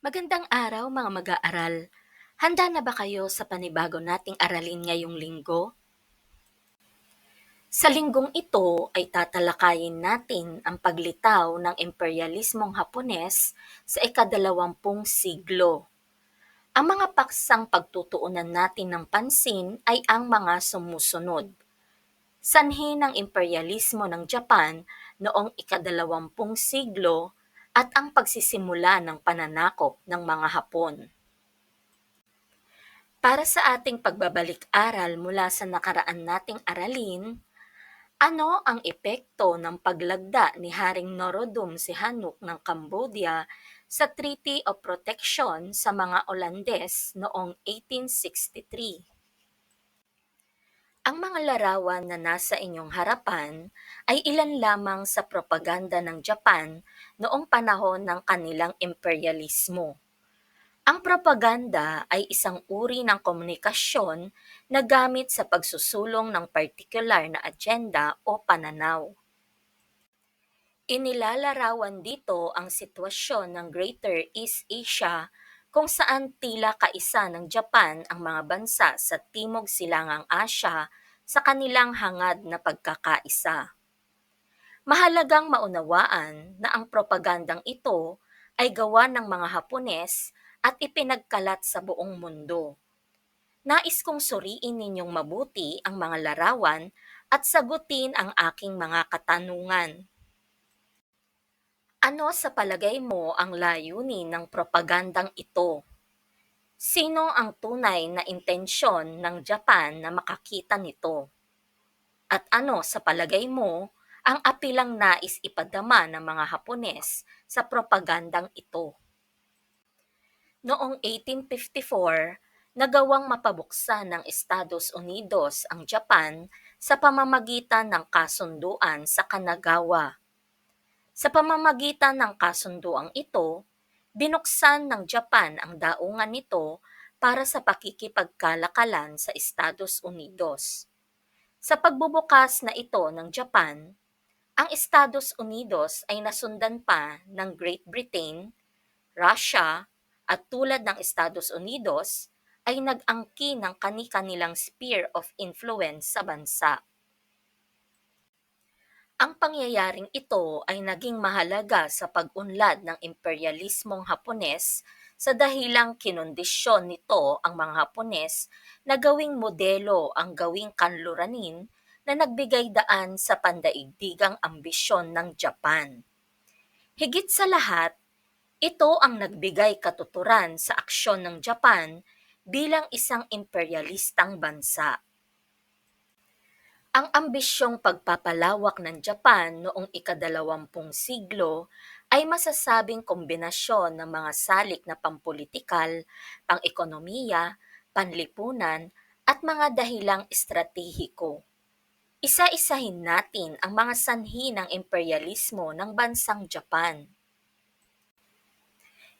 Magandang araw mga mag-aaral. Handa na ba kayo sa panibago nating aralin ngayong linggo? Sa linggong ito ay tatalakayin natin ang paglitaw ng imperialismong Hapones sa ikadalawampung siglo. Ang mga paksang pagtutuunan natin ng pansin ay ang mga sumusunod. Sanhi ng imperialismo ng Japan noong ikadalawampung siglo at ang pagsisimula ng pananakop ng mga Hapon. Para sa ating pagbabalik-aral mula sa nakaraan nating aralin, ano ang epekto ng paglagda ni Haring Norodom Sihanouk ng Cambodia sa Treaty of Protection sa mga Olandes noong 1863? Ang mga larawan na nasa inyong harapan ay ilan lamang sa propaganda ng Japan noong panahon ng kanilang imperialismo. Ang propaganda ay isang uri ng komunikasyon na gamit sa pagsusulong ng partikular na agenda o pananaw. Inilalarawan dito ang sitwasyon ng Greater East Asia kung saan tila kaisa ng Japan ang mga bansa sa Timog Silangang Asya sa kanilang hangad na pagkakaisa. Mahalagang maunawaan na ang propagandang ito ay gawa ng mga Hapones at ipinagkalat sa buong mundo. Nais kong suriin ninyong mabuti ang mga larawan at sagutin ang aking mga katanungan. Ano sa palagay mo ang layunin ng propagandang ito? Sino ang tunay na intensyon ng Japan na makakita nito? At ano sa palagay mo ang apilang nais ipadama ng mga Hapones sa propagandang ito? Noong 1854, nagawang mapabuksan ng Estados Unidos ang Japan sa pamamagitan ng kasunduan sa Kanagawa sa pamamagitan ng kasunduang ito, binuksan ng Japan ang daungan nito para sa pakikipagkalakalan sa Estados Unidos. Sa pagbubukas na ito ng Japan, ang Estados Unidos ay nasundan pa ng Great Britain, Russia, at tulad ng Estados Unidos, ay nag-angkin ng kani-kanilang sphere of influence sa bansa. Ang pangyayaring ito ay naging mahalaga sa pag-unlad ng imperialismong Hapones sa dahilang kinondisyon nito ang mga Hapones na gawing modelo ang gawing kanluranin na nagbigay daan sa pandaigdigang ambisyon ng Japan. Higit sa lahat, ito ang nagbigay katuturan sa aksyon ng Japan bilang isang imperialistang bansa. Ang ambisyong pagpapalawak ng Japan noong ikadalawampung siglo ay masasabing kombinasyon ng mga salik na pampolitikal, pang-ekonomiya, panlipunan, at mga dahilang estratehiko. Isa-isahin natin ang mga sanhi ng imperialismo ng bansang Japan.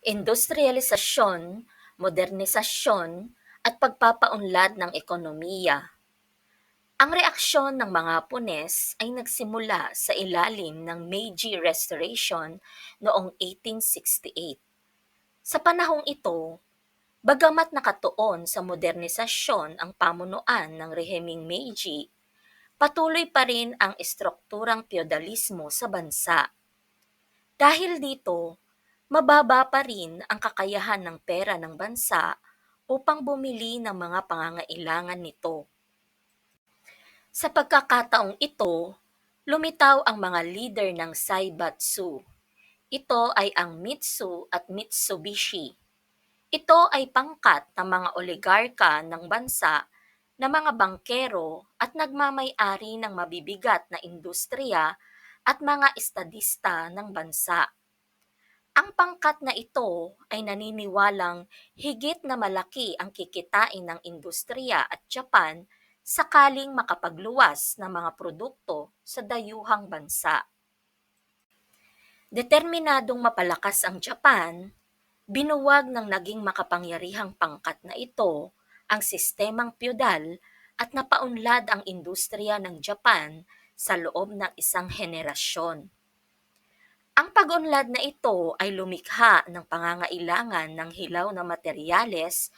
Industrialisasyon, modernisasyon, at pagpapaunlad ng ekonomiya ang reaksyon ng mga Hapones ay nagsimula sa ilalim ng Meiji Restoration noong 1868. Sa panahong ito, bagamat nakatuon sa modernisasyon ang pamunuan ng rehimeng Meiji, patuloy pa rin ang estrukturang feudalismo sa bansa. Dahil dito, mababa pa rin ang kakayahan ng pera ng bansa upang bumili ng mga pangangailangan nito sa pagkakataong ito, lumitaw ang mga leader ng Saibatsu. Ito ay ang Mitsu at Mitsubishi. Ito ay pangkat ng mga oligarka ng bansa na mga bangkero at nagmamay-ari ng mabibigat na industriya at mga estadista ng bansa. Ang pangkat na ito ay naniniwalang higit na malaki ang kikitain ng industriya at Japan sakaling makapagluwas ng mga produkto sa dayuhang bansa. Determinadong mapalakas ang Japan, binuwag ng naging makapangyarihang pangkat na ito ang sistemang feudal at napaunlad ang industriya ng Japan sa loob ng isang henerasyon. Ang pag-unlad na ito ay lumikha ng pangangailangan ng hilaw na materyales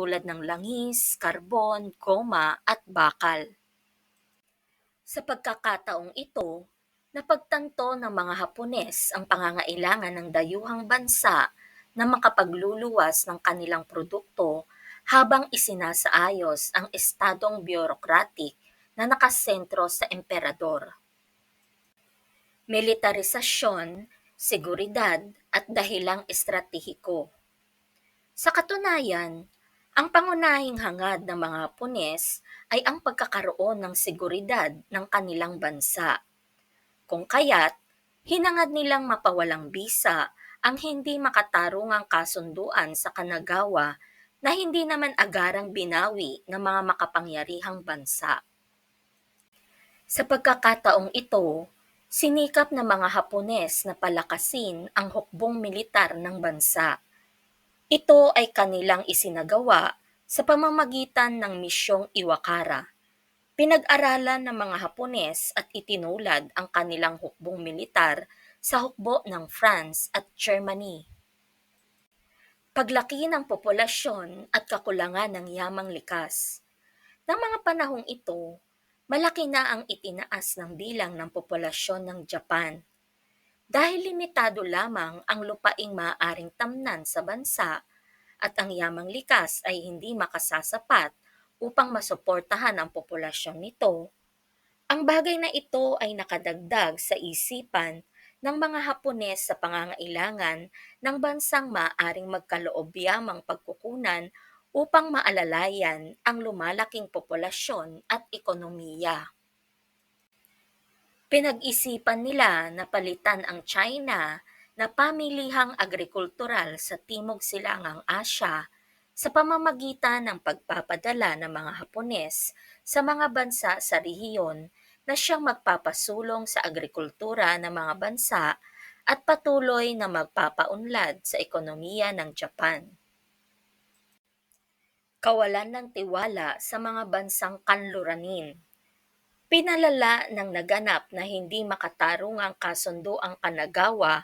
tulad ng langis, karbon, goma at bakal. Sa pagkakataong ito, napagtanto ng mga Hapones ang pangangailangan ng dayuhang bansa na makapagluluwas ng kanilang produkto habang isinasaayos ang estadong bureaucratic na nakasentro sa emperador. Militarisasyon, seguridad at dahilang estratehiko. Sa katunayan, ang pangunahing hangad ng mga Hapones ay ang pagkakaroon ng seguridad ng kanilang bansa. Kung kaya't, hinangad nilang mapawalang bisa ang hindi makatarungang kasunduan sa Kanagawa na hindi naman agarang binawi ng mga makapangyarihang bansa. Sa pagkakataong ito, sinikap ng mga Hapones na palakasin ang hukbong militar ng bansa. Ito ay kanilang isinagawa sa pamamagitan ng misyong Iwakara. Pinag-aralan ng mga Hapones at itinulad ang kanilang hukbong militar sa hukbo ng France at Germany. Paglaki ng populasyon at kakulangan ng yamang likas. Ng mga panahong ito, malaki na ang itinaas ng bilang ng populasyon ng Japan. Dahil limitado lamang ang lupaing maaaring tamnan sa bansa at ang yamang likas ay hindi makasasapat upang masuportahan ang populasyon nito, ang bagay na ito ay nakadagdag sa isipan ng mga Hapones sa pangangailangan ng bansang maaring magkaloob yamang pagkukunan upang maalalayan ang lumalaking populasyon at ekonomiya. Pinag-isipan nila na palitan ang China na pamilihang agrikultural sa Timog Silangang Asya sa pamamagitan ng pagpapadala ng mga Hapones sa mga bansa sa rehiyon na siyang magpapasulong sa agrikultura ng mga bansa at patuloy na magpapaunlad sa ekonomiya ng Japan. Kawalan ng tiwala sa mga bansang kanluranin. Pinalala ng naganap na hindi makatarungang kasundo ang Kanagawa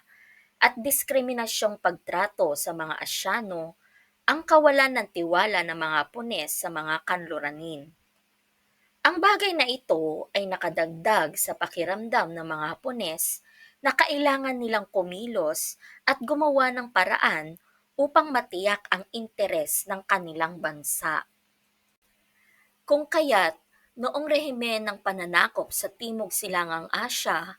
at diskriminasyong pagtrato sa mga Asyano ang kawalan ng tiwala ng mga Hapones sa mga kanluranin. Ang bagay na ito ay nakadagdag sa pakiramdam ng mga Hapones na kailangan nilang kumilos at gumawa ng paraan upang matiyak ang interes ng kanilang bansa. Kung kaya't noong rehimen ng pananakop sa Timog Silangang Asya,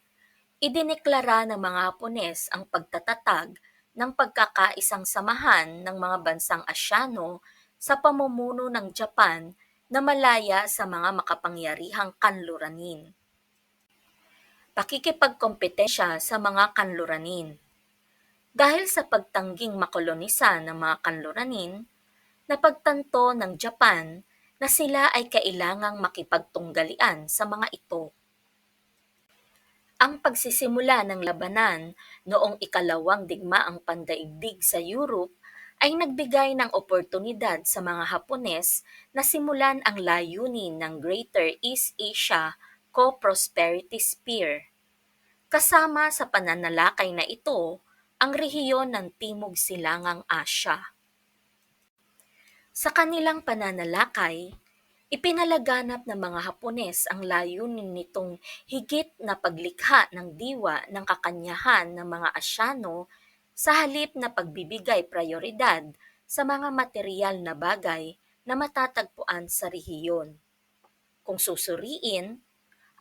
idineklara ng mga Hapones ang pagtatatag ng pagkakaisang samahan ng mga bansang Asyano sa pamumuno ng Japan na malaya sa mga makapangyarihang kanluranin. Pakikipagkompetensya sa mga kanluranin Dahil sa pagtangging makolonisa ng mga kanluranin, napagtanto ng Japan na sila ay kailangang makipagtunggalian sa mga ito. Ang pagsisimula ng labanan noong ikalawang digmaang pandaigdig sa Europe ay nagbigay ng oportunidad sa mga Hapones na simulan ang layunin ng Greater East Asia Co-Prosperity Sphere. Kasama sa pananalakay na ito ang rehiyon ng Timog Silangang Asya. Sa kanilang pananalakay, ipinalaganap ng mga Hapones ang layunin nitong higit na paglikha ng diwa ng kakanyahan ng mga Asyano sa halip na pagbibigay prioridad sa mga material na bagay na matatagpuan sa rehiyon. Kung susuriin,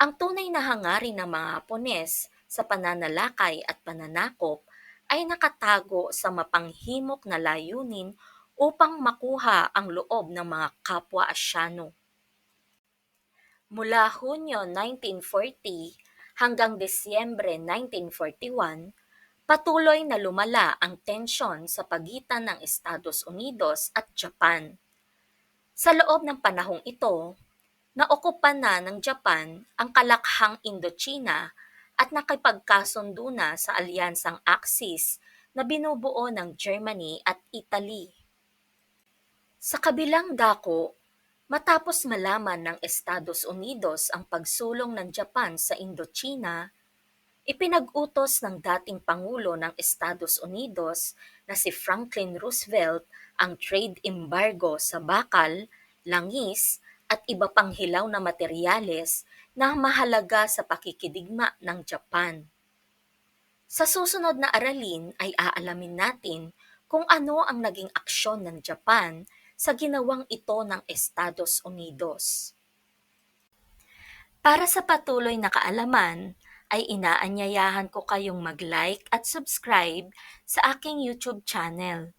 ang tunay na hangarin ng mga Hapones sa pananalakay at pananakop ay nakatago sa mapanghimok na layunin upang makuha ang loob ng mga kapwa Asyano. Mula Hunyo 1940 hanggang Desyembre 1941, patuloy na lumala ang tensyon sa pagitan ng Estados Unidos at Japan. Sa loob ng panahong ito, naokupan na ng Japan ang kalakhang Indochina at nakipagkasundo na sa alyansang Axis na binubuo ng Germany at Italy. Sa kabilang dako, matapos malaman ng Estados Unidos ang pagsulong ng Japan sa Indochina, Ipinag-utos ng dating Pangulo ng Estados Unidos na si Franklin Roosevelt ang trade embargo sa bakal, langis, at iba pang hilaw na materyales na mahalaga sa pakikidigma ng Japan. Sa susunod na aralin ay aalamin natin kung ano ang naging aksyon ng Japan sa ginawang ito ng Estados Unidos. Para sa patuloy na kaalaman, ay inaanyayahan ko kayong mag-like at subscribe sa aking YouTube channel.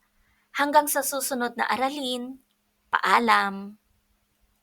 Hanggang sa susunod na aralin, paalam!